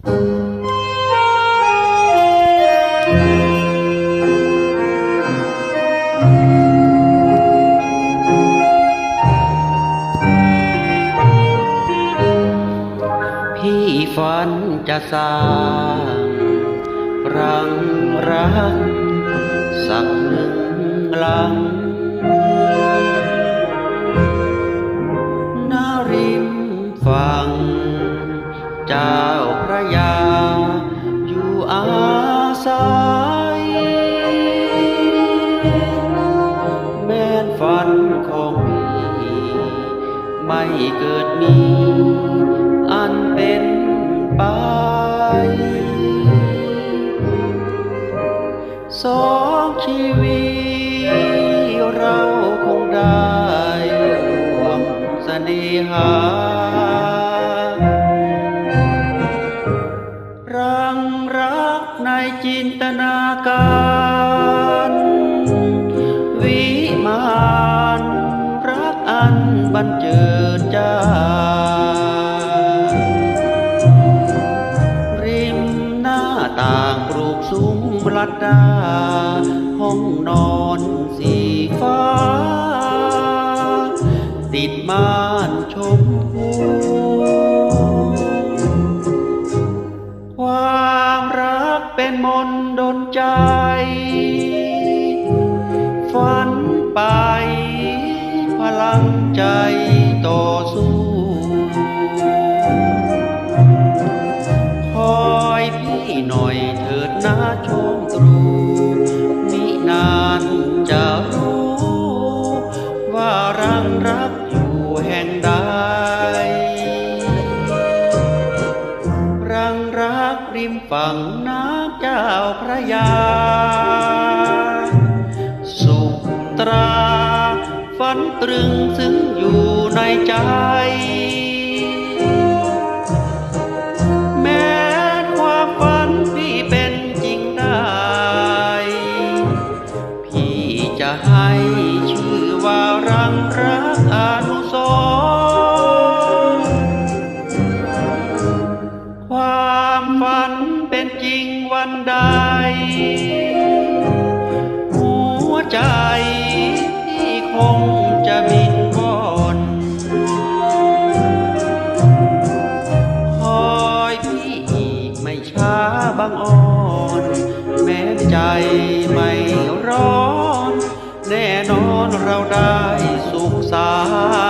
พี่ฝันจะสร้างรังรักสักหนึ่งหลัง พระยา อยู่อาศัย แม้นฝันของพี่ ไม่เกิดมี อันเป็นไปสองชีวิตเราคงได้รวมเสน่หา จินตนาการวิมานรักอันบันเจิดจ้าริมหน้าต่างปลูกซุ้มลัดดา ห้องนอนสีฟ้า ติดม่านชมพู มนดนใจ ฝันไปพลังใจต่อสู้ คอยพี่หน่อยเถิดนะชมตรูมินานจะรู้ ว่ารังรักอยู่แห่งใดรังรัก ริมฝั่งน้ำเจ้าพระยา สุตรา ฝันตรึงซึ้งอยู่ในใจ ความฝันเป็นจริงวันใด หัวใจพี่คงจะบินว่อนคอยพี่อีกไม่ช้าบางอ่อน แม้ใจไม่ร้อน แน่นอนเราได้สุขสันต์